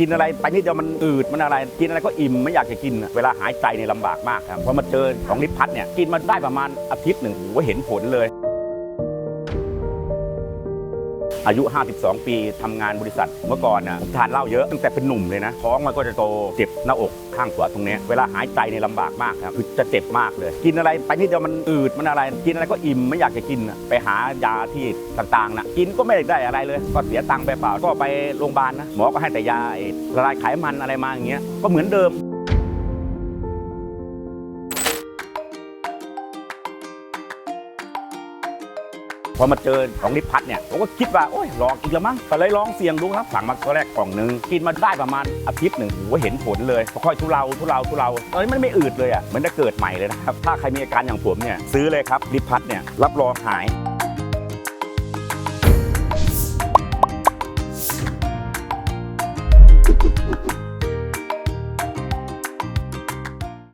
กินอะไรไปนิดเดียวมันอืดมันอะไร กินอะไรก็อิ่มไม่อยากจะกินเวลาหายใจเนี่ยลำบากมากครับพอมาเจอของลิปพัทเนี่ยกินมาได้ประมาณอาทิตย์หนึ่งโอ้เห็นผลเลย อายุ 52 ปีทำงานบริษัทเมื่อก่อนน่ะทานเหล้าเยอะตั้งแต่เป็นหนุ่มเลยนะท้องมันก็จะโตเจ็บหน้าอกข้างขวาตรงนี้ เวลาหายใจเนี่ยลำบากมากครับคือจะเจ็บมากเลย กินอะไรไปนิดเดียวมันอืดมันอะไร กินอะไรก็อิ่มไม่อยากจะกินไปหายาที่ต่างๆนะกินก็ไม่ได้อะไรเลย ก็เสียตังค์ไปเปล่าก็ไปโรงพยาบาลนะหมอก็ให้แต่ยาละลายไขมันอะไรมาอย่างเงี้ยก็เหมือนเดิม อมาเจอของลิปพัทเนี่ยผมก็คิดว่าโอ้ยลองอีกแล้วมั้งก็เลยลองเสี่ยงดูครับสั่งมาตัวแรกกล่องหนึ่งกินมาได้ประมาณอาทิตย์หนึ่งโอ้โหเห็นผลเลยค่อยทุเลาทุเลาทุเลาตอนนี้มันไม่อืดเลยอะเหมือนจะเกิดใหม่เลยนะครับถ้าใครมีอาการอย่างผมเนี่ยซื้อเลยครับลิปพัทเนี่ยรับรองหาย